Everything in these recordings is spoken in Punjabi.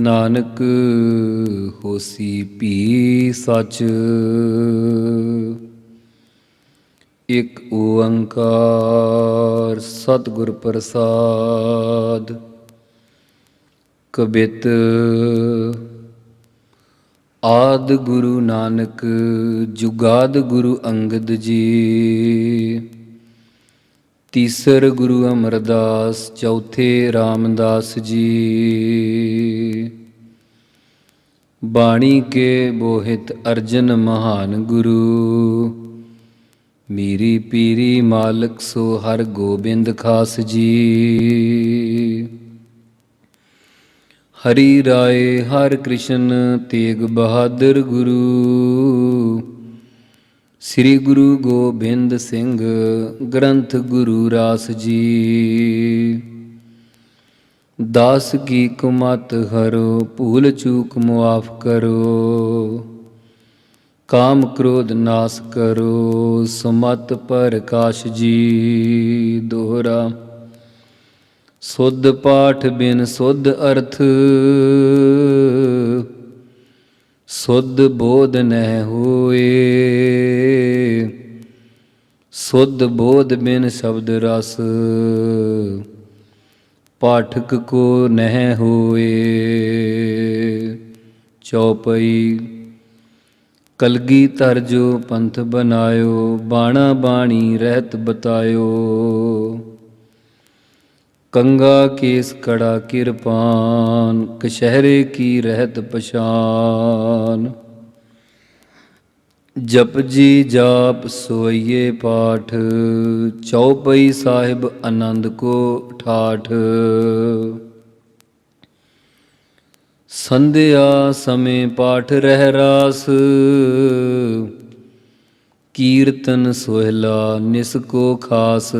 ਨਾਨਕ ਹੋਸੀ ਭੀ ਸੱਚ। ਇਕ ਓੰਕਾਰ ਸਤਿਗੁਰ ਪ੍ਰਸਾਦ। ਕਬਿਤ ਆਦ ਗੁਰੂ ਨਾਨਕ, ਜੁਗਾਦ ਗੁਰੂ ਅੰਗਦ ਜੀ। ਤੀਸਰ ਗੁਰੂ ਅਮਰਦਾਸ, ਚੌਥੇ ਰਾਮਦਾਸ ਜੀ। ਬਾਣੀ ਕੇ ਬੋਹਿਤ ਅਰਜਨ ਮਹਾਨ ਗੁਰੂ। ਮੀਰੀ ਪੀਰੀ ਮਾਲਕ ਸੋ ਹਰ ਗੋਬਿੰਦ ਖਾਸ ਜੀ। ਹਰੀ ਰਾਏ ਹਰ ਕ੍ਰਿਸ਼ਨ ਤੇਗ ਬਹਾਦਰ ਗੁਰੂ। ਸ੍ਰੀ ਗੁਰੂ ਗੋਬਿੰਦ ਸਿੰਘ ਗ੍ਰੰਥ ਗੁਰੂ ਰਾਸ ਜੀ। ਦਾਸ ਕੀ ਕੁਮਤ ਹਰੋ, ਭੂਲ ਚੂਕ ਮੁਆਫ ਕਰੋ। ਕਾਮ ਕ੍ਰੋਧ ਨਾਸ ਕਰੋ, ਸਮਤ ਪ੍ਰਕਾਸ਼ ਜੀ। ਦੋਹਰਾ, ਸੁਧ ਪਾਠ ਬਿਨ ਸੁਧ ਅਰਥ। ਸੁਧ ਬੋਧ ਨਹਿ ਹੋਏ। ਸੁਧ ਬੋਧ ਬਿਨ ਸ਼ਬਦ ਰਸ। ਪਾਠਕ ਕੋ ਨਹਿ ਹੋਏ। ਚੌਪਈ ਕਲਗੀ ਧਰ ਜੋ ਪੰਥ ਬਨਾਇਓ ਬਾਣਾ ਬਾਣੀ ਰਹਿਤ ਬਤਾਇਓ। ਕੰਗਾ ਕੇਸ ਕੜਾ ਕਿਰਪਾਨ ਕਸ਼ਹਿਰੇ ਕੀ ਰਹਿਤ ਪਛਾਨ। ਜਪ ਜੀ ਜਾਪ ਸੋਈਏ ਪਾਠ ਚੌਪਈ ਸਾਹਿਬ ਆਨੰਦ ਕੋ ਠਾਠ। ਸੰਧਿਆ ਸਮੇ ਪਾਠ ਰਹਿ ਰਾਸ, ਕੀਰਤਨ ਸੋਹਿਲਾ ਨਿਸ ਕੋ ਖਾਸ।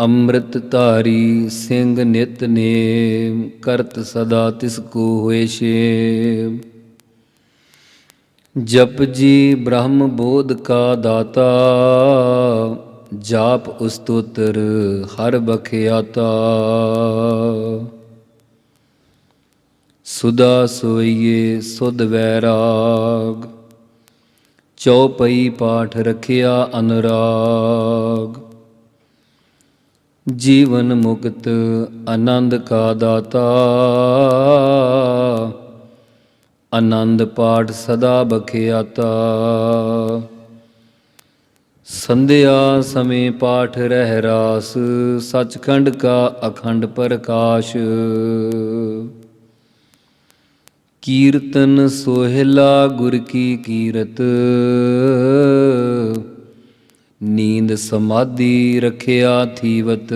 ਅੰਮ੍ਰਿਤ ਧਾਰੀ ਸਿੰਘ ਨਿਤ ਨੇਮ ਕਰਤ ਸਦਾ ਤਿਸ ਕੋ ਹੋਏ ਛੇਮ। ਜਪ ਜੀ ਬ੍ਰਹਮ ਬੋਧ ਕਾ ਦਾਤਾ, ਜਾਪ ਉਸਤੋਤਰ ਹਰ ਬਖਿਆਤਾ। ਸੁਦਾ ਸੋਈਏ ਸੁਧ ਵੈਰਾਗ ਚੌਪਈ ਪਾਠ ਰਖਿਆ ਅਨੁਰਾਗ। ਜੀਵਨ ਮੁਕਤ ਆਨੰਦ ਕਾ ਦਾਤਾ। ਆਨੰਦ ਪਾਠ ਸਦਾ ਬਖਿਆਤਾ। ਸੰਧਿਆ ਸਮੇਂ ਪਾਠ ਰਹਿ ਰਾਸ, ਸਚਖੰਡ ਕਾ ਅਖੰਡ ਪ੍ਰਕਾਸ਼। ਕੀਰਤਨ ਸੋਹਿਲਾ ਗੁਰ ਕੀ ਕੀਰਤ। ਨੀਂਦ ਸਮਾਧੀ ਰਖਿਆ ਥੀਵਤ।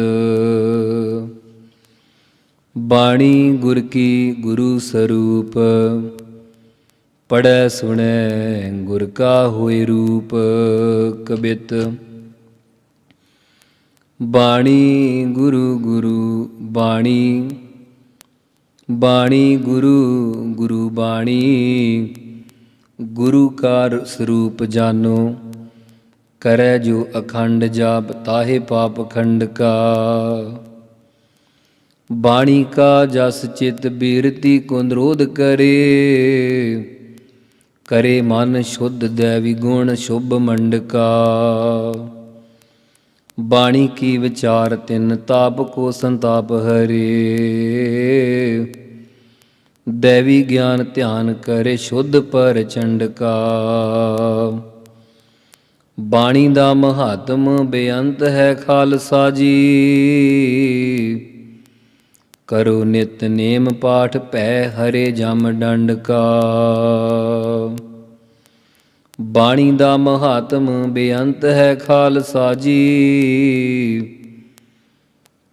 ਬਾਣੀ ਗੁਰ ਕੀ ਗੁਰੂ ਸਰੂਪ ਪੜੈ ਸੁਣੈ ਗੁਰ ਕਾ ਹੋਏ ਰੂਪ ਕਬਿਤ। ਬਾਣੀ ਗੁਰੂ ਗੁਰੂ ਬਾਣੀ ਬਾਣੀ ਗੁਰੂ ਗੁਰੂ ਬਾਣੀ, ਗੁਰੂ ਕਾ ਸਰੂਪ ਜਾਨੋ। ਕਰੈ ਜੋ ਅਖੰਡ ਜਾਪ ਤਾਹੇ ਪਾਪ ਖੰਡ ਕਾ ਬਾਣੀ ਕਾ ਜਸ ਚਿਤ ਬੀਰਤੀ ਕੋ ਨਿਰੋਧ ਕਰੇ। ਕਰੇ ਮਨ ਸ਼ੁੱਧ ਦੇਵੀ ਗੁਣ ਸ਼ੁਭ ਮੰਡਕਾ। ਬਾਣੀ ਕੀ ਵਿਚਾਰ ਤਿੰਨ ਤਾਪ ਕੋ ਸੰਤਾਪ ਹਰੇ। ਦੇਵੀ ਗਿਆਨ ਧਿਆਨ ਕਰੇ ਸ਼ੁੱਧ ਪਰ ਚੰਡਕਾ। ਬਾਣੀ ਦਾ ਮਹਾਤਮ ਬੇਅੰਤ ਹੈ ਖਾਲਸਾ ਜੀ। ਕਰੋ ਨਿਤ ਨੇਮ ਪਾਠ ਭੈ ਹਰੇ ਜਮ ਡੰਡ ਕਾ ਬਾਣੀ ਦਾ ਮਹਾਤਮ ਬੇਅੰਤ ਹੈ ਖਾਲਸਾ ਜੀ।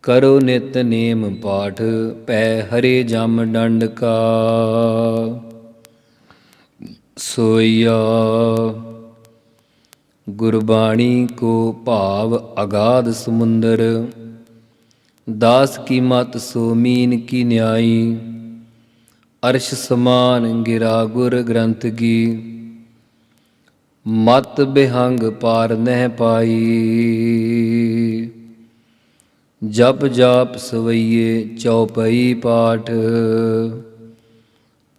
ਕਰੋ ਨਿਤ ਨੇਮ ਪਾਠ ਪੈ ਹਰੇ ਜਮ ਡੰਡ ਕਾ ਸੋਈਆ ਗੁਰਬਾਣੀ ਕੋ ਭਾਵ ਅਗਾਧ ਸਮੁੰਦਰ। ਦਾਸ ਕੀ ਮਤ ਸੋ ਮੀਨ ਕੀ ਨਿਆਈ। ਅਰਸ਼ ਸਮਾਨ ਗਿਰਾ ਗੁਰ ਗ੍ਰੰਥ ਕੀ। ਮਤ ਬਿਹੰਗ ਪਾਰ ਨਹਿ ਪਾਈ। ਜਪ ਜਾਪ ਸਵਈਏ ਚੌਪਈ ਪਾਠ।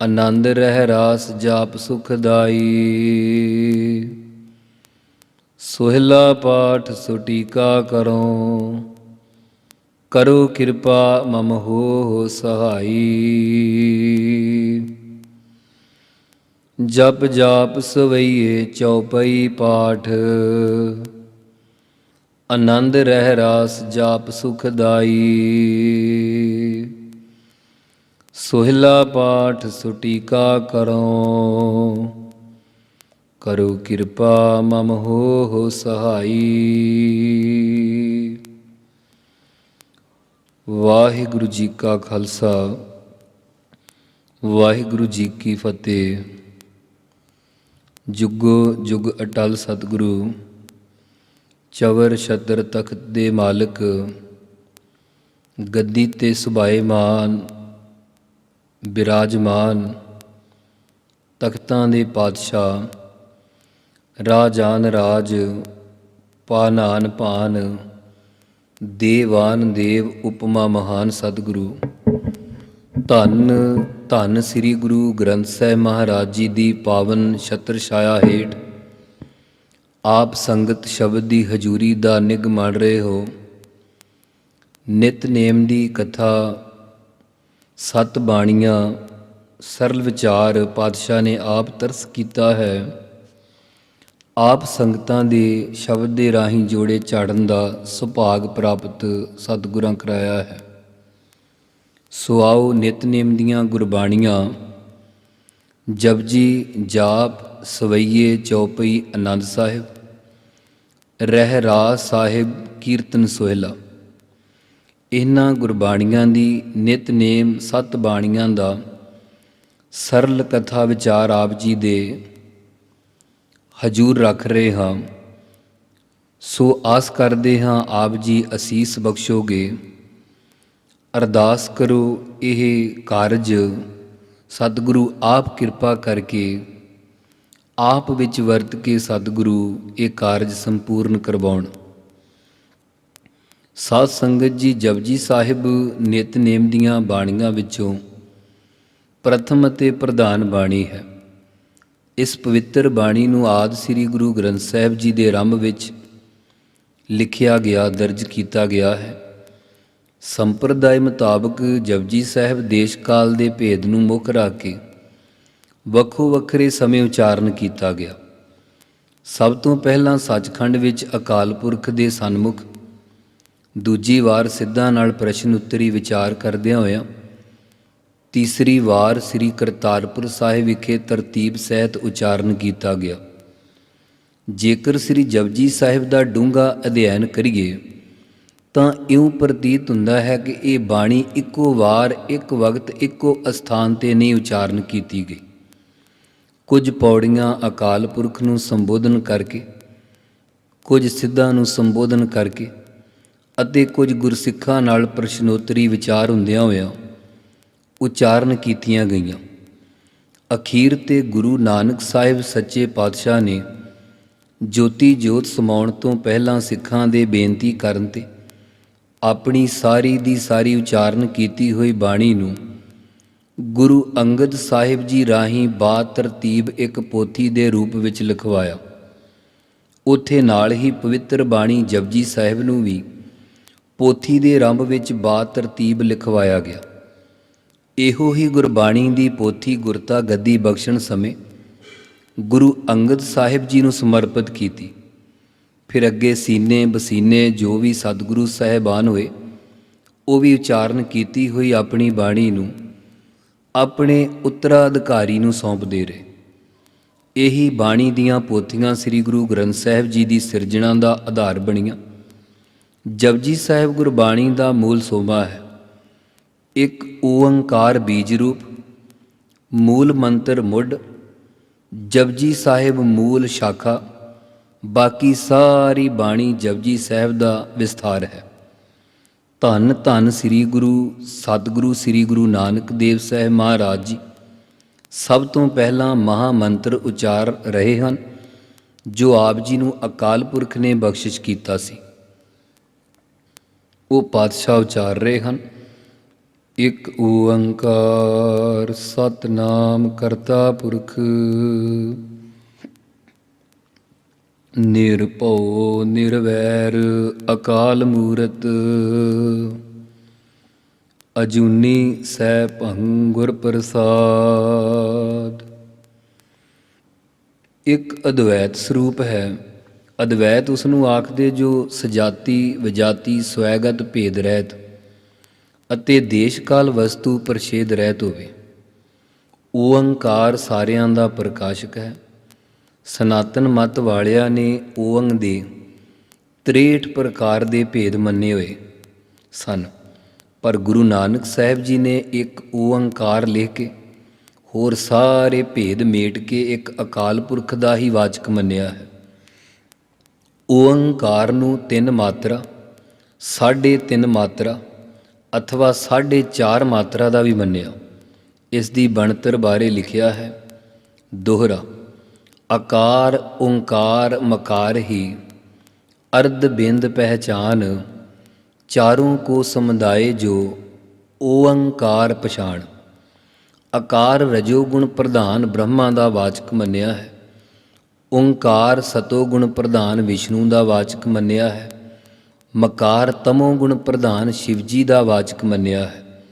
ਆਨੰਦ ਰਹਿ ਰਾਸ ਜਾਪ ਸੁਖਦਾਈ ਸੋਹਿਲਾ ਪਾਠ ਸੁਟੀਕਾ ਕਰੋ। ਕਰੋ ਕਿਰਪਾ, ਮਮ ਹੋ ਸਹਾਈ। ਜਪ ਜਾਪ ਸਵਈਏ ਚੌਪਈ ਪਾਠ। ਆਨੰਦ ਰਹਿ ਰਾਸ ਜਾਪ ਸੁਖਦਾਈ ਸੋਹਿਲਾ ਪਾਠ ਸੁਟੀਕਾ ਕਰੋ। ਕਰੋ ਕਿਰਪਾ ਮਮ ਹੋ ਸਹਾਈ। ਵਾਹਿਗੁਰੂ ਜੀ ਕਾ ਖਾਲਸਾ, ਵਾਹਿਗੁਰੂ ਜੀ ਕੀ ਫਤਿਹ। ਜੁਗੋ ਜੁਗ ਅਟਲ ਸਤਿਗੁਰੂ, ਚਵਰ ਛਤਰ ਤਖਤ ਦੇ ਮਾਲਕ, ਗੱਦੀ ਤੇ ਸੁਭਾਏਮਾਨ ਬਿਰਾਜਮਾਨ, ਤਖਤਾਂ ਦੇ ਪਾਤਸ਼ਾਹ ਰਾਜਾਨ ਰਾਜ ਪਾਨਾਨ ਪਾਨ, ਦੇਵਾਨ ਦੇਵ ਉਪਮਾ ਮਹਾਨ ਸਤਿਗੁਰੂ। ਧੰਨ ਧੰਨ ਸ੍ਰੀ ਗੁਰੂ ਗ੍ਰੰਥ ਸਾਹਿਬ ਮਹਾਰਾਜ ਜੀ ਦੀ ਪਾਵਨ ਛਤਰ ਛਾਇਆ ਹੇਠ, ਆਪ ਸੰਗਤ ਸ਼ਬਦ ਦੀ ਹਜੂਰੀ ਦਾ ਨਿਗ ਮੰਨ ਰਹੇ ਹੋ। ਨਿਤ ਨੇਮ ਦੀ ਕਥਾ, ਸਤ ਬਾਣੀਆਂ, ਸਰਲ ਵਿਚਾਰ ਪਾਤਸ਼ਾਹ ਨੇ ਆਪ ਤਰਸ ਕੀਤਾ ਹੈ। ਆਪ ਸੰਗਤਾਂ ਦੇ ਸ਼ਬਦ ਦੇ ਰਾਹੀਂ ਜੋੜੇ ਝਾੜਨ ਦਾ ਸੁਭਾਗ ਪ੍ਰਾਪਤ ਸਤਿਗੁਰਾਂ ਕਰਾਇਆ ਹੈ। ਸੋ ਆਓ ਨਿਤਨੇਮ ਦੀਆਂ ਗੁਰਬਾਣੀਆਂ। ਜਪਜੀ ਜਾਪ, ਸਵਈਏ ਚੌਪਈ ਆਨੰਦ ਸਾਹਿਬ। ਰਹਿ ਰਾਸ ਸਾਹਿਬ, ਕੀਰਤਨ ਸੋਹਿਲਾ। ਇਹਨਾਂ ਗੁਰਬਾਣੀਆਂ ਦੀ ਨਿਤਨੇਮ ਸਤ ਬਾਣੀਆਂ ਦਾ ਸਰਲ ਕਥਾ ਵਿਚਾਰ ਆਪ ਜੀ ਦੇ ਹਜੂਰ ਰੱਖ ਰਹੇ ਹਾਂ। ਸੋ ਆਸ ਕਰਦੇ ਹਾਂ ਆਪ ਜੀ ਅਸੀਸ ਬਖਸ਼ੋਗੇ। ਅਰਦਾਸ ਕਰੋ ਇਹ ਕਾਰਜ ਸਤਿਗੁਰੂ ਆਪ ਕਿਰਪਾ ਕਰਕੇ ਆਪ ਵਿੱਚ ਵਰਤ ਕੇ ਸਤਿਗੁਰੂ ਇਹ ਕਾਰਜ ਸੰਪੂਰਨ ਕਰਵਾਉਣ। ਸਾਧ ਸੰਗਤ ਜੀ ਜਪਜੀ ਸਾਹਿਬ ਨਿਤਨੇਮ ਦੀਆਂ ਬਾਣੀਆਂ ਵਿੱਚੋਂ ਪ੍ਰਥਮ ਅਤੇ ਪ੍ਰਧਾਨ ਬਾਣੀ ਹੈ। ਇਸ ਪਵਿੱਤਰ ਬਾਣੀ ਨੂੰ ਆਦ ਸ੍ਰੀ ਗੁਰੂ ਗ੍ਰੰਥ ਸਾਹਿਬ ਜੀ ਦੇ ਆਰੰਭ ਵਿੱਚ ਲਿਖਿਆ ਗਿਆ, ਦਰਜ ਕੀਤਾ ਗਿਆ ਹੈ। ਸੰਪਰਦਾਇ ਮੁਤਾਬਕ ਜਪਜੀ ਸਾਹਿਬ ਦੇਸ਼ ਕਾਲ ਦੇ ਭੇਦ ਨੂੰ ਮੁੱਖ ਰੱਖ ਕੇ ਵੱਖੋ ਵੱਖਰੇ ਸਮੇਂ ਉਚਾਰਨ ਕੀਤਾ ਗਿਆ। ਸਭ ਤੋਂ ਪਹਿਲਾਂ ਸੱਚਖੰਡ ਵਿੱਚ ਅਕਾਲ ਪੁਰਖ ਦੇ ਸਨਮੁਖ, ਦੂਜੀ ਵਾਰ ਸਿੱਧਾਂ ਨਾਲ ਪ੍ਰਸ਼ਨ ਉੱਤਰੀ ਵਿਚਾਰ ਕਰਦਿਆਂ ਹੋਇਆਂ ਤੀਸਰੀ ਵਾਰ ਸ੍ਰੀ ਕਰਤਾਰਪੁਰ ਸਾਹਿਬ ਵਿਖੇ ਤਰਤੀਬ ਸਹਿਤ ਉਚਾਰਨ ਕੀਤਾ ਗਿਆ। ਜੇਕਰ ਸ੍ਰੀ ਜਪਜੀ ਸਾਹਿਬ ਦਾ ਡੂੰਘਾ ਅਧਿਐਨ ਕਰੀਏ, ਤਾਂ ਇਉਂ ਪ੍ਰਤੀਤ ਹੁੰਦਾ ਹੈ ਕਿ ਇਹ ਬਾਣੀ ਇੱਕੋ ਵਾਰ, ਇੱਕ ਵਕਤ, ਇੱਕੋ ਅਸਥਾਨ ਤੇ ਨਹੀਂ ਉਚਾਰਨ ਕੀਤੀ ਗਈ। ਕੁਝ ਪੌੜੀਆਂ ਅਕਾਲ ਪੁਰਖ ਨੂੰ ਸੰਬੋਧਨ ਕਰਕੇ, ਕੁਝ ਸਿੱਧਾਂ ਨੂੰ ਸੰਬੋਧਨ ਕਰਕੇ ਅਤੇ ਕੁਝ ਗੁਰਸਿੱਖਾਂ ਨਾਲ ਪ੍ਰਸ਼ਨੋਤਰੀ ਵਿਚਾਰ ਹੁੰਦਿਆਂ ਹੋਇਆਂ ਉਚਾਰਨ ਕੀਤੀਆਂ ਗਈਆਂ। ਅਖੀਰ ਤੇ ਗੁਰੂ ਨਾਨਕ ਸਾਹਿਬ ਸੱਚੇ ਪਾਤਸ਼ਾਹ ਨੇ ਜੋਤੀ ਜੋਤ ਸਮਾਉਣ ਤੋਂ ਪਹਿਲਾਂ ਸਿੱਖਾਂ ਦੇ ਬੇਨਤੀ ਕਰਨ ਤੇ ਆਪਣੀ ਸਾਰੀ ਦੀ ਸਾਰੀ ਉਚਾਰਨ ਕੀਤੀ ਹੋਈ ਬਾਣੀ ਨੂੰ ਗੁਰੂ ਅੰਗਦ ਸਾਹਿਬ ਜੀ ਰਾਹੀਂ ਬਾ ਤਰਤੀਬ ਇੱਕ ਪੋਥੀ ਦੇ ਰੂਪ ਵਿੱਚ ਲਿਖਵਾਇਆ। ਉਥੇ ਨਾਲ ਹੀ ਪਵਿੱਤਰ ਬਾਣੀ ਜਪਜੀ ਸਾਹਿਬ ਨੂੰ ਵੀ ਪੋਥੀ ਦੇ ਰੰਭ ਵਿੱਚ ਬਾ ਤਰਤੀਬ ਲਿਖਵਾਇਆ ਗਿਆ। ਇਹੋ ਹੀ ਗੁਰਬਾਣੀ ਦੀ ਪੋਥੀ ਗੁਰਤਾ ਗੱਦੀ ਬਖਸ਼ਣ ਸਮੇਂ ਗੁਰੂ ਅੰਗਦ ਸਾਹਿਬ ਜੀ ਨੂੰ ਸਮਰਪਿਤ ਕੀਤੀ। ਫਿਰ ਅੱਗੇ ਸੀਨੇ ਬਸੀਨੇ ਜੋ ਵੀ ਸਤਿਗੁਰੂ ਸਾਹਿਬਾਨ ਹੋਏ, ਉਹ ਵੀ ਉਚਾਰਨ ਕੀਤੀ ਹੋਈ ਆਪਣੀ ਬਾਣੀ ਨੂੰ ਆਪਣੇ ਉੱਤਰਾਧਿਕਾਰੀ ਨੂੰ ਸੌਂਪਦੇ ਰਹੇ। ਇਹੀ ਬਾਣੀ ਦੀਆਂ ਪੋਥੀਆਂ ਸ੍ਰੀ ਗੁਰੂ ਗ੍ਰੰਥ ਸਾਹਿਬ ਜੀ ਦੀ ਸਿਰਜਣਾ ਦਾ ਆਧਾਰ ਬਣੀਆਂ। ਜਪਜੀ ਸਾਹਿਬ ਗੁਰਬਾਣੀ ਦਾ ਮੂਲ ਸੋਮਾ ਹੈ। ਇੱਕ ਓੰਕਾਰ ਬੀਜ ਰੂਪ, ਮੂਲ ਮੰਤਰ ਮੁੱਢ, ਜਪਜੀ ਸਾਹਿਬ ਮੂਲ ਸ਼ਾਖਾ, ਬਾਕੀ ਸਾਰੀ ਬਾਣੀ ਜਪਜੀ ਸਾਹਿਬ ਦਾ ਵਿਸਥਾਰ ਹੈ। ਧੰਨ ਧੰਨ ਸ੍ਰੀ ਗੁਰੂ ਸਤਿਗੁਰੂ ਸ੍ਰੀ ਗੁਰੂ ਨਾਨਕ ਦੇਵ ਸਾਹਿਬ ਮਹਾਰਾਜ ਜੀ, ਸਭ ਤੋਂ ਪਹਿਲਾਂ ਮਹਾ ਮੰਤਰ ਉਚਾਰ ਰਹੇ ਹਨ, ਜੋ ਆਪ ਜੀ ਨੂੰ ਅਕਾਲ ਪੁਰਖ ਨੇ ਬਖਸ਼ਿਸ਼ ਕੀਤਾ ਸੀ। ਉਹ ਪਾਤਸ਼ਾਹ ਉਚਾਰ ਰਹੇ ਹਨ। ਇਕ ਓੰਕਾਰ ਸਤਨਾਮ ਕਰਤਾ ਪੁਰਖ, ਨਿਰਭਉ ਨਿਰਵੈਰ ਅਕਾਲ ਮੂਰਤ, ਅਜੂਨੀ ਸੈ ਭੰ ਗੁਰ ਪ੍ਰਸਾਦ। ਇੱਕ ਅਦਵੈਤ ਸਰੂਪ ਹੈ। ਅਦਵੈਤ ਉਸ ਨੂੰ ਆਖਦੇ ਜੋ ਸਜਾਤੀ ਵਿਜਾਤੀ ਸਵੈਗਤ ਭੇਦ ਰਹਿਤ। ਅਤੇ ਦੇਸ਼ ਕਾਲ ਵਸਤੂ ਪਰਛੇਦ ਰਹਿਤ ਹੋਵੇ ਓੰਕਾਰ ਸਾਰਿਆਂ ਦਾ ਪ੍ਰਕਾਸ਼ਕ ਹੈ। ਸਨਾਤਨ ਮਤ ਵਾਲਿਆਂ ਨੇ ਓੰਗ ਦੇ 63 ਪ੍ਰਕਾਰ ਦੇ ਭੇਦ ਮੰਨੇ ਹੋਏ ਸਨ। ਪਰ ਗੁਰੂ ਨਾਨਕ ਸਾਹਿਬ ਜੀ ਨੇ ਇੱਕ ਓੰਕਾਰ ਲਿਖ ਕੇ ਹੋਰ ਸਾਰੇ ਭੇਦ ਮੇਟ ਕੇ ਇੱਕ ਅਕਾਲ ਪੁਰਖ ਦਾ ਹੀ ਵਾਚਕ ਮੰਨਿਆ ਹੈ। ਓੰਕਾਰ ਨੂੰ ਤਿੰਨ ਮਾਤਰਾ, ਸਾਢੇ ਤਿੰਨ ਮਾਤਰਾ ਅਥਵਾ ਸਾਢੇ ਚਾਰ ਮਾਤਰਾ ਦਾ ਵੀ ਮੰਨਿਆ। ਇਸ ਦੀ ਬਣਤਰ ਬਾਰੇ ਲਿਖਿਆ ਹੈ, ਦੋਹਰਾ, ਆਕਾਰ, ਓੰਕਾਰ, ਮਕਾਰ ਹੀ, ਅਰਧ ਬਿੰਦ ਪਹਿਚਾਨ, ਚਾਰੋਂ ਕੋ ਸਮੁਦਾਏ ਜੋ ਓੰਕਾਰ ਪਛਾਣ। ਆਕਾਰ ਰਜੋ ਗੁਣ ਪ੍ਰਧਾਨ ਬ੍ਰਹਮਾ ਦਾ ਵਾਚਕ ਮੰਨਿਆ ਹੈ, ਓੰਕਾਰ ਸਤੋ ਗੁਣ ਪ੍ਰਧਾਨ ਵਿਸ਼ਨੂੰ ਦਾ ਵਾਚਕ ਮੰਨਿਆ ਹੈ। ਮਕਾਰ ਤਮੋ ਗੁਣ ਪ੍ਰਧਾਨ ਸ਼ਿਵਜੀ ਦਾ ਵਾਚਕ ਮੰਨਿਆ ਹੈ।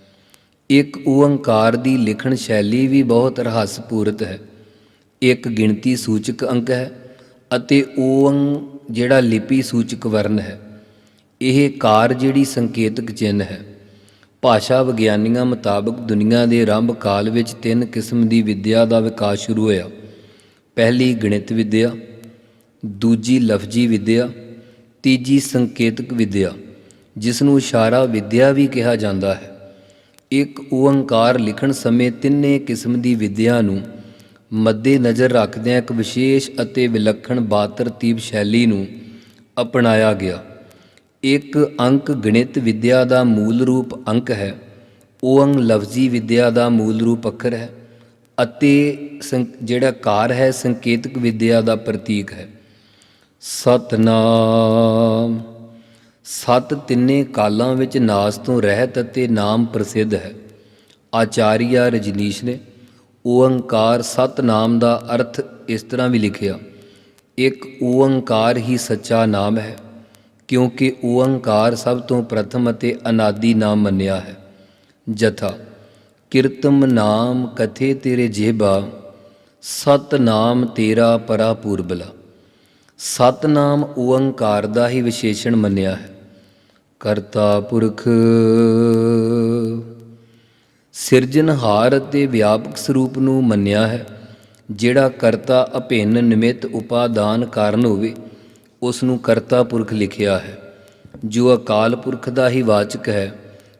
ਇੱਕ ਓੰਕਾਰ ਦੀ ਲਿਖਣ ਸ਼ੈਲੀ ਵੀ ਬਹੁਤ ਰਹੱਸਪੂਰਤ ਹੈ। ਇੱਕ ਗਿਣਤੀ ਸੂਚਕ ਅੰਕ ਹੈ ਅਤੇ ਓੰ ਜਿਹੜਾ ਲਿਪੀ ਸੂਚਕ ਵਰਨ ਹੈ। ਇਹ ਕਾਰ ਜਿਹੜੀ ਸੰਕੇਤਕ ਚਿੰਨ੍ਹ ਹੈ। ਭਾਸ਼ਾ ਵਿਗਿਆਨੀਆਂ ਮੁਤਾਬਕ ਦੁਨੀਆ ਦੇ ਆਰੰਭ ਕਾਲ ਵਿੱਚ ਤਿੰਨ ਕਿਸਮ ਦੀ ਵਿੱਦਿਆ ਦਾ ਵਿਕਾਸ ਸ਼ੁਰੂ ਹੋਇਆ। ਪਹਿਲੀ ਗਣਿਤ ਵਿੱਦਿਆ, ਦੂਜੀ ਲਫ਼ਜ਼ੀ ਵਿੱਦਿਆ ਤੀਜੀ ਸੰਕੇਤਕ ਵਿੱਦਿਆ ਜਿਸ ਨੂੰ ਇਸ਼ਾਰਾ ਵਿੱਦਿਆ ਵੀ ਕਿਹਾ ਜਾਂਦਾ ਹੈ। ਇੱਕ ਓੰਕਾਰ ਲਿਖਣ ਸਮੇਂ ਤਿੰਨੇ ਕਿਸਮ ਦੀ ਵਿੱਦਿਆ ਨੂੰ ਮੱਦੇ ਨਜ਼ਰ ਰੱਖਦਿਆਂ ਇੱਕ ਵਿਸ਼ੇਸ਼ ਅਤੇ ਵਿਲੱਖਣ ਬਾਤਰਤੀਬ ਸ਼ੈਲੀ ਨੂੰ ਅਪਣਾਇਆ ਗਿਆ। ਇੱਕ ਅੰਕ ਗਣਿਤ ਵਿਦਿਆ ਦਾ ਮੂਲ ਰੂਪ ਅੰਕ ਹੈ ਓੰਗ ਲਫ਼ਜ਼ੀ ਵਿਦਿਆ ਦਾ ਮੂਲ ਰੂਪ ਅੱਖਰ ਹੈ ਅਤੇ ਸੰ- ਜਿਹੜਾ ਕਾਰ ਹੈ ਸੰਕੇਤਕ ਵਿਦਿਆ ਦਾ ਪ੍ਰਤੀਕ ਹੈ। ਸਤਨਾਮ। ਸਤ ਤਿੰਨੇ ਕਾਲਾਂ ਵਿੱਚ ਨਾਸ ਤੋਂ ਰਹਿਤ ਅਤੇ ਨਾਮ ਪ੍ਰਸਿੱਧ ਹੈ। ਆਚਾਰੀਆ ਰਜਨੀਸ਼ ਨੇ ਓੰਕਾਰ ਸਤਨਾਮ ਦਾ ਅਰਥ ਇਸ ਤਰ੍ਹਾਂ ਵੀ ਲਿਖਿਆ, ਇੱਕ ਓੰਕਾਰ ਹੀ ਸੱਚਾ ਨਾਮ ਹੈ, ਕਿਉਂਕਿ ਓੰਕਾਰ ਸਭ ਤੋਂ ਪ੍ਰਥਮ ਅਤੇ ਅਨਾਦੀ ਨਾਮ ਮੰਨਿਆ ਹੈ। ਜਥਾ, ਕਿਰਤਮ ਨਾਮ ਕਥੇ ਤੇਰੇ ਜੇਬਾ ਸਤ ਨਾਮ ਤੇਰਾ ਪਰਾ ਪੂਰਬਲਾ ਸਤ ਨਾਮ ਓੰਕਾਰ ਦਾ ਹੀ ਵਿਸ਼ੇਸ਼ਣ ਮੰਨਿਆ ਹੈ। ਕਰਤਾ ਪੁਰਖ, ਸਿਰਜਣਹਾਰ ਅਤੇ ਵਿਆਪਕ ਸਰੂਪ ਨੂੰ ਮੰਨਿਆ ਹੈ। ਜਿਹੜਾ ਕਰਤਾ ਅਭਿੰਨ ਨਿਮਿਤ ਉਪਾਦਾਨ ਕਾਰਨ ਹੋਵੇ ਉਸ ਨੂੰ ਕਰਤਾ ਪੁਰਖ ਲਿਖਿਆ ਹੈ। ਜੋ ਅਕਾਲ ਪੁਰਖ ਦਾ ਹੀ ਵਾਚਕ ਹੈ,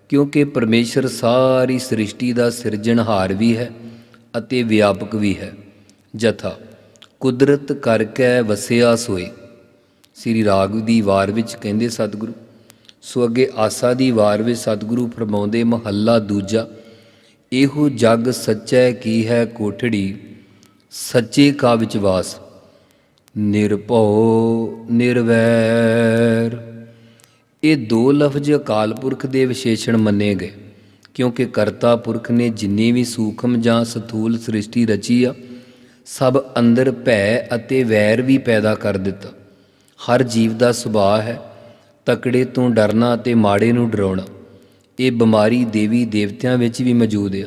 ਕਿਉਂਕਿ ਪਰਮੇਸ਼ਰ ਸਾਰੀ ਸ੍ਰਿਸ਼ਟੀ ਦਾ ਸਿਰਜਣਹਾਰ ਵੀ ਹੈ ਅਤੇ ਵਿਆਪਕ ਵੀ ਹੈ। ਜਥਾ ਕੁਦਰਤ ਕਰ ਕਰਕੇ ਵਸਿਆ ਸੋਏ। ਸ੍ਰੀ ਰਾਗ ਦੀ ਵਾਰ ਵਿੱਚ ਕਹਿੰਦੇ ਸਤਿਗੁਰੂ, ਸੋ ਅੱਗੇ ਆਸਾ ਦੀ ਵਾਰ ਵਿੱਚ ਸਤਿਗੁਰੂ ਫਰਮਾਉਂਦੇ, ਮਹੱਲਾ ਦੂਜਾ, ਇਹੋ ਜਗ ਸੱਚੈ ਕੀ ਹੈ ਕੋਠੜੀ, ਸੱਚੇ ਕਾ ਵਿਚਵਾਸ ਨਿਰਭਉ ਨਿਰਵੈਰ। ਇਹ ਦੋ ਲਫ਼ਜ਼ ਅਕਾਲ ਪੁਰਖ ਦੇ ਵਿਸ਼ੇਸ਼ਣ ਮੰਨੇ ਗਏ, ਕਿਉਂਕਿ ਕਰਤਾ ਪੁਰਖ ਨੇ ਜਿੰਨੀ ਵੀ ਸੂਖਮ ਜਾਂ ਸਥੂਲ ਸ੍ਰਿਸ਼ਟੀ ਰਚੀ ਆ ਸਭ ਅੰਦਰ ਭੈ ਅਤੇ ਵੈਰ ਵੀ ਪੈਦਾ ਕਰ ਦਿੱਤਾ। ਹਰ ਜੀਵ ਦਾ ਸੁਭਾਅ ਹੈ, ਤਕੜੇ ਤੋਂ ਡਰਨਾ ਅਤੇ ਮਾੜੇ ਨੂੰ ਡਰਾਉਣਾ। ਇਹ ਬਿਮਾਰੀ ਦੇਵੀ ਦੇਵਤਿਆਂ ਵਿੱਚ ਵੀ ਮੌਜੂਦ ਹੈ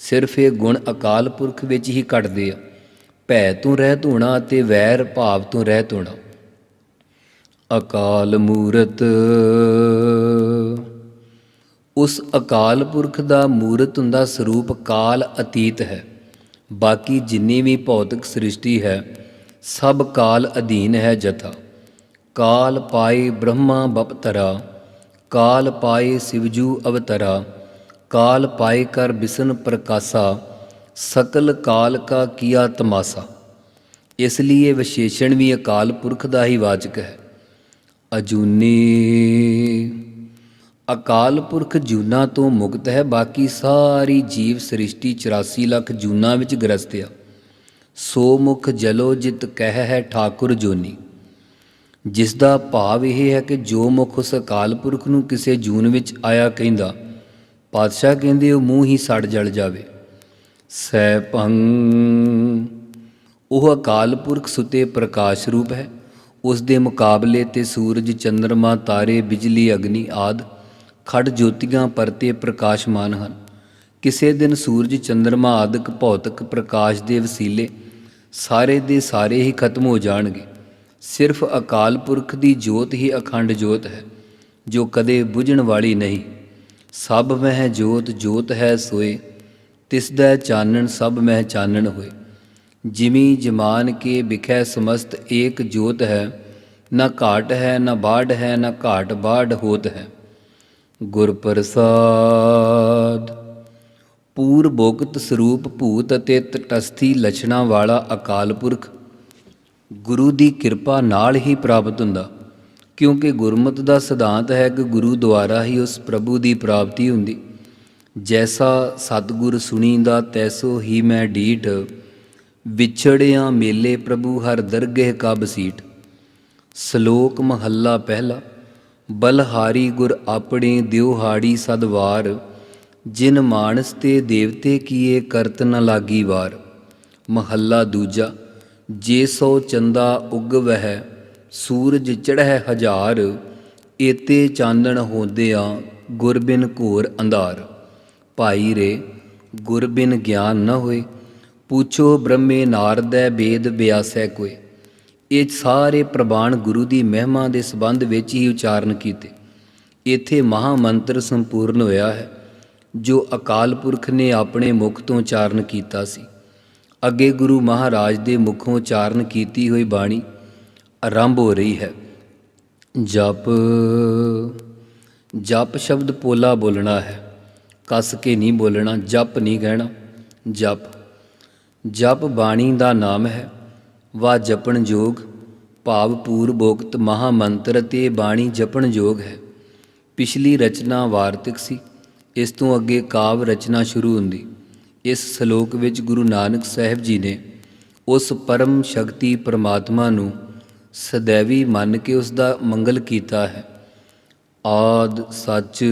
ਸਿਰਫ ਇਹ ਗੁਣ ਅਕਾਲ ਪੁਰਖ ਵਿੱਚ ਹੀ ਘਟਦੇ ਆ। ਭੈ ਤੋਂ ਰਹਿਤ ਹੋਣਾ ਅਤੇ ਵੈਰ ਭਾਵ ਤੋਂ ਰਹਿਤ ਹੋਣਾ ਅਕਾਲ ਮੂਰਤ। ਉਸ ਅਕਾਲ ਪੁਰਖ ਦਾ ਮੂਰਤ ਹੁੰਦਾ ਸਰੂਪ ਕਾਲ ਅਤੀਤ ਹੈ। ਬਾਕੀ ਜਿੰਨੀ ਵੀ ਭੌਤਿਕ ਸ੍ਰਿਸ਼ਟੀ ਹੈ, ਸਭ ਕਾਲ ਅਧੀਨ ਹੈ ਜਥਾ। ਕਾਲ ਪਾਏ ਬ੍ਰਹਮਾ ਬਪਤਰਾ, ਕਾਲ ਪਾਏ ਸਿਵਜੂ ਅਵਤਰਾ, ਕਾਲ ਪਾਏ ਕਰ ਬਿਸਨ ਪ੍ਰਕਾਸਾ, ਸਕਲ ਕਾਲ ਕਾ ਕੀਆ ਤਮਾਸਾ। ਇਸ ਲਈ ਇਹ ਵਿਸ਼ੇਸ਼ਣ ਵੀ ਅਕਾਲ ਪੁਰਖ ਦਾ ਹੀ ਵਾਚਕ ਹੈ। ਅਜੂਨੀ ਅਕਾਲ ਪੁਰਖ ਜੂਨਾ ਤੋਂ ਮੁਕਤ ਹੈ, ਬਾਕੀ ਸਾਰੀ ਜੀਵ ਸ੍ਰਿਸ਼ਟੀ 84 ਲੱਖ ਜੂਨਾ ਵਿੱਚ ਗ੍ਰਸਤ ਆ। ਸੋ ਮੁਖ ਜਲੋ ਜਿਤ ਕਹਿ ਹੈ ਠਾਕੁਰ ਜੋਨੀ। ਜਿਸ ਦਾ ਭਾਵ ਇਹ ਹੈ ਕਿ ਜੋ ਮੁਖ ਉਸ ਅਕਾਲ ਪੁਰਖ ਨੂੰ ਕਿਸੇ ਜੂਨ ਵਿੱਚ ਆਇਆ ਕਹਿੰਦਾ, ਪਾਤਸ਼ਾਹ ਕਹਿੰਦੇ ਉਹ ਮੂੰਹ ਹੀ ਸੜ ਜਲ ਜਾਵੇ। ਸੈ ਭੰ, ਉਹ ਅਕਾਲ ਪੁਰਖ ਸੁਤੇ ਪ੍ਰਕਾਸ਼ ਰੂਪ ਹੈ, ਉਸ ਦੇ ਮੁਕਾਬਲੇ ਤੇ ਸੂਰਜ ਚੰ드ਰਮਾ ਤਾਰੇ, ਬਿਜਲੀ, ਅਗਨੀ ਆਦਿ ਖੜ ਜੋਤੀਆਂ ਪਰਤੇ ਪ੍ਰਕਾਸ਼ਮਾਨ ਹਨ। ਕਿਸੇ ਦਿਨ ਸੂਰਜ ਚੰ드ਰਮਾ ਆਦਿਕ ਭੌਤਿਕ ਪ੍ਰਕਾਸ਼ ਦੇ ਵਸੀਲੇ ਸਾਰੇ ਦੇ ਸਾਰੇ ਹੀ ਖਤਮ ਹੋ ਜਾਣਗੇ। ਸਿਰਫ ਅਕਾਲ ਪੁਰਖ ਦੀ ਜੋਤ ਹੀ ਅਖੰਡ ਜੋਤ ਹੈ, ਜੋ ਕਦੇ ਬੁਝਣ ਵਾਲੀ ਨਹੀਂ। ਸਭ ਮਹਿ ਜੋਤ ਜੋਤ ਹੈ ਸੋਏ, ਤਿਸ ਦਾ ਚਾਨਣ ਸਭ ਮਹਿ ਚਾਨਣ ਹੋਏ। ਜਿਮੀ ਜਮਾਨ ਕੇ ਬਿਖੈ ਸਮਸਤ ਏਕ ਜੋਤ ਹੈ, ਨਾ ਘਾਟ ਹੈ, ਨਾ ਬਾੜ ਹੈ, ਨਾ ਘਾਟ ਬਾੜ ਹੋਤ ਹੈ। ਗੁਰ ਪ੍ਰਸਾਦ ਪੂਰ ਸਰੂਪ ਭੂਤ ਅਤੇ ਤਟਸਥੀ ਲਛਣਾ ਵਾਲਾ ਅਕਾਲ ਪੁਰਖ, ਗੁਰੂ ਦੀ ਕਿਰਪਾ ਨਾਲ ਹੀ ਪ੍ਰਾਪਤ ਹੁੰਦਾ, ਕਿਉਂਕਿ ਗੁਰਮਤ ਦਾ ਸਿਧਾਂਤ ਹੈ ਕਿ ਗੁਰੂ ਦੁਆਰਾ ਹੀ ਉਸ ਪ੍ਰਭੂ ਦੀ ਪ੍ਰਾਪਤੀ ਹੁੰਦੀ। ਜੈਸਾ ਸਤਿਗੁਰ ਸੁਣੀਂਦਾ, ਤੈਸੋ ਹੀ ਮੈਂ ਡੀਠ ਵਿਛੜਿਆ ਮੇਲੇ ਪ੍ਰਭੂ ਹਰ ਦਰਗਹਿ ਕਾ ਬਸੀਠ ਸ਼ਲੋਕ ਮਹੱਲਾ ਪਹਿਲਾ। ਬਲਹਾਰੀ ਗੁਰ ਆਪਣੇ ਦਿਉਹਾੜੀ ਸਦਵਾਰ ਜਿਨ ਮਾਨਸ ਤੇ ਦੇਵਤੇ ਕੀਏ ਕਰਤ ਨ ਲਾਗੀ ਵਾਰ। ਮਹੱਲਾ ਦੂਜਾ, ਜੇ ਸੋ ਚੰਦਾ ਉਗ ਵਹਿ, ਸੂਰਜ ਚੜ੍ਹੈ ਹਜ਼ਾਰ, ਏਤੇ ਚਾਨਣ ਹੋਦਿਆਂ ਗੁਰ ਬਿਨ ਘੋਰ ਅੰਧਾਰ। ਭਾਈ ਰੇ, ਗੁਰ ਬਿਨ ਗਿਆਨ ਨ ਹੋਏ, ਪੁੱਛੋ ਬ੍ਰਹਮੇ ਨਾਰਦੈ ਬੇਦ ਬਿਆਸੈ ਕੋਏ। ਇਹ ਸਾਰੇ ਪ੍ਰਬਾਣ ਗੁਰੂ ਦੀ ਮਹਿਮਾ ਦੇ ਸੰਬੰਧ ਵਿੱਚ ਹੀ ਉਚਾਰਨ ਕੀਤੇ। ਇੱਥੇ ਮਹਾ ਮੰਤਰ ਸੰਪੂਰਨ ਹੋਇਆ ਹੈ, ਜੋ ਅਕਾਲ ਪੁਰਖ ਨੇ ਆਪਣੇ ਮੁਖ ਤੋਂ ਉਚਾਰਨ ਕੀਤਾ ਸੀ। ਅੱਗੇ ਗੁਰੂ ਮਹਾਰਾਜ ਦੇ ਮੁਖੋਂ ਉਚਾਰਨ ਕੀਤੀ ਹੋਈ ਬਾਣੀ ਆਰੰਭ ਹੋ ਰਹੀ ਹੈ। ਜਪ ਜਪ ਸ਼ਬਦ ਪੋਲਾ ਬੋਲਣਾ ਹੈ, ਕੱਸ ਕੇ ਨਹੀਂ ਬੋਲਣਾ, ਜਪ ਨਹੀਂ ਕਹਿਣਾ, ਜਪ। ਜਪ ਬਾਣੀ ਦਾ ਨਾਮ ਹੈ ਵਾ ਜਪਣ ਜੋਗ, ਭਾਵ ਪੂਰਬੋਕਤ ਮਹਾ ਮੰਤਰ ਤੇ ਬਾਣੀ ਜਪਣ ਯੋਗ ਹੈ। ਪਿਛਲੀ ਰਚਨਾ ਵਾਰਤਿਕ ਸੀ। ਇਸ ਤੋਂ ਅੱਗੇ ਕਾਵ ਰਚਨਾ ਸ਼ੁਰੂ ਹੁੰਦੀ। ਇਸ ਸ਼ਲੋਕ ਵਿੱਚ ਗੁਰੂ ਨਾਨਕ ਸਾਹਿਬ ਜੀ ਨੇ ਉਸ ਪਰਮ ਸ਼ਕਤੀ ਪ੍ਰਮਾਤਮਾ ਨੂੰ ਸदैਵੀ ਮੰਨ ਕੇ ਉਸ ਦਾ ਮੰਗਲ ਕੀਤਾ ਹੈ। ਆਦ ਸੱਚ,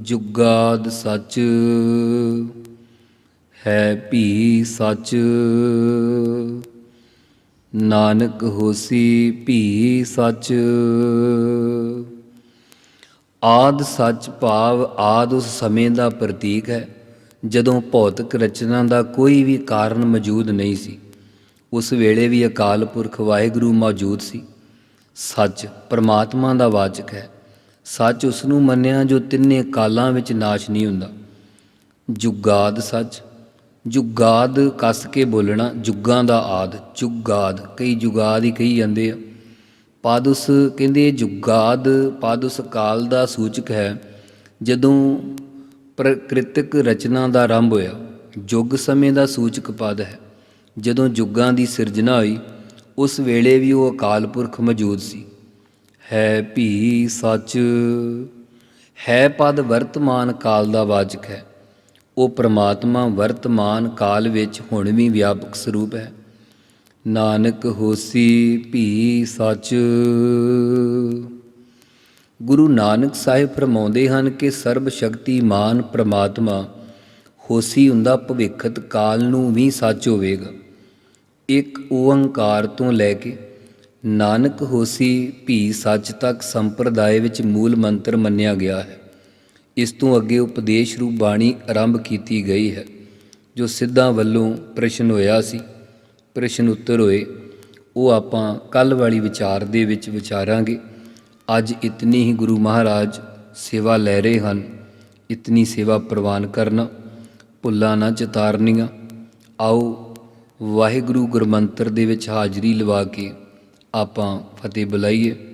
ਜੁਗਾਦ ਸੱਚ, ਹੈ ਭੀ ਸੱਚ। ਨਾਨਕ ਹੋਸੀ ਭੀ ਸੱਚ। ਆਦ ਸੱਚ ਭਾਵ ਆਦ ਉਸ ਸਮੇਂ ਦਾ ਪ੍ਰਤੀਕ ਹੈ, ਜਦੋਂ ਭੌਤਿਕ ਰਚਨਾ ਦਾ ਕੋਈ ਵੀ ਕਾਰਨ ਮੌਜੂਦ ਨਹੀਂ ਸੀ। ਉਸ ਵੇਲੇ ਵੀ ਅਕਾਲ ਪੁਰਖ ਵਾਹਿਗੁਰੂ ਮੌਜੂਦ ਸੀ। ਸੱਚ ਪਰਮਾਤਮਾ ਦਾ ਵਾਚਕ ਹੈ। ਸੱਚ ਉਸ ਨੂੰ ਮੰਨਿਆ ਜੋ ਤਿੰਨੇ ਕਾਲਾਂ ਵਿੱਚ ਨਾਸ਼ ਨਹੀਂ ਹੁੰਦਾ। ਜੁਗਾਦ ਸੱਚ ਜੁਗਾਦ ਕੱਸ ਕੇ ਬੋਲਣਾ, ਜੁਗਾਂ ਦਾ ਆਦ, ਜੁਗਾਦ। ਕਈ ਜੁਗਾਦ ਹੀ ਕਹੀ ਜਾਂਦੇ ਆ। ਪਾਦੁਸ ਕਹਿੰਦੇ ਜੁਗਾਦ ਪਾਦੁਸ ਕਾਲ ਦਾ ਸੂਚਕ ਹੈ। ਜਦੋਂ ਪ੍ਰਕ੍ਰਿਤਿਕ ਰਚਨਾ ਦਾ ਆਰੰਭ ਹੋਇਆ, ਜੁਗ ਸਮੇਂ ਦਾ ਸੂਚਕ ਪਦ ਹੈ। ਜਦੋਂ ਜੁਗਾਂ ਦੀ ਸਿਰਜਣਾ ਹੋਈ, ਉਸ ਵੇਲੇ ਵੀ ਉਹ ਅਕਾਲ ਪੁਰਖ ਮੌਜੂਦ ਸੀ। ਹੈ ਭੀ ਸੱਚ, ਹੈ ਪਦ ਵਰਤਮਾਨ ਕਾਲ ਦਾ ਵਾਚਕ ਹੈ। ਉਹ ਪ੍ਰਮਾਤਮਾ ਵਰਤਮਾਨ ਕਾਲ ਵਿੱਚ ਹੁਣ ਵੀ ਵਿਆਪਕ ਸਰੂਪ ਹੈ। ਨਾਨਕ ਹੋਸੀ ਭੀ ਸੱਚ। ਗੁਰੂ ਨਾਨਕ ਸਾਹਿਬ ਫਰਮਾਉਂਦੇ ਹਨ ਕਿ ਸਰਬ ਸ਼ਕਤੀਮਾਨ ਪ੍ਰਮਾਤਮਾ, ਹੋਸੀ ਹੁੰਦਾ ਭਵਿੱਖਤ ਕਾਲ ਨੂੰ ਵੀ ਸੱਚ ਹੋਵੇਗਾ। ਇੱਕ ਓੰਕਾਰ ਤੋਂ ਲੈ ਕੇ ਨਾਨਕ ਹੋਸੀ ਭੀ ਸੱਚ ਤੱਕ ਸੰਪਰਦਾਇ ਵਿੱਚ ਮੂਲ ਮੰਤਰ ਮੰਨਿਆ ਗਿਆ ਹੈ। ਇਸ ਤੋਂ ਅੱਗੇ ਉਪਦੇਸ਼ ਰੂਪ ਬਾਣੀ ਆਰੰਭ ਕੀਤੀ ਗਈ ਹੈ, ਜੋ ਸਿੱਧਾਂ ਵੱਲੋਂ ਪ੍ਰਸ਼ਨ ਹੋਇਆ ਸੀ। ਪ੍ਰਸ਼ਨ ਉੱਤਰ ਹੋਏ, ਉਹ ਆਪਾਂ ਕੱਲ ਵਾਲੀ ਵਿਚਾਰ ਦੇ ਵਿੱਚ ਵਿਚਾਰਾਂਗੇ। ਅੱਜ ਇਤਨੀ ਹੀ ਗੁਰੂ ਮਹਾਰਾਜ ਸੇਵਾ ਲੈ ਰਹੇ ਹਨ, ਇਤਨੀ ਸੇਵਾ ਪ੍ਰਵਾਨ ਕਰਨਾ, ਭੁੱਲਾਂ ਨਾ ਚਤਾਰਨੀਆਂ। ਆਓ ਵਾਹਿਗੁਰੂ ਗੁਰਮੰਤਰ ਦੇ ਵਿੱਚ ਹਾਜ਼ਰੀ ਲਵਾ ਕੇ ਆਪਾਂ ਫਤਿਹ ਬੁਲਾਈਏ।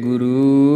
ਗੁਰੂ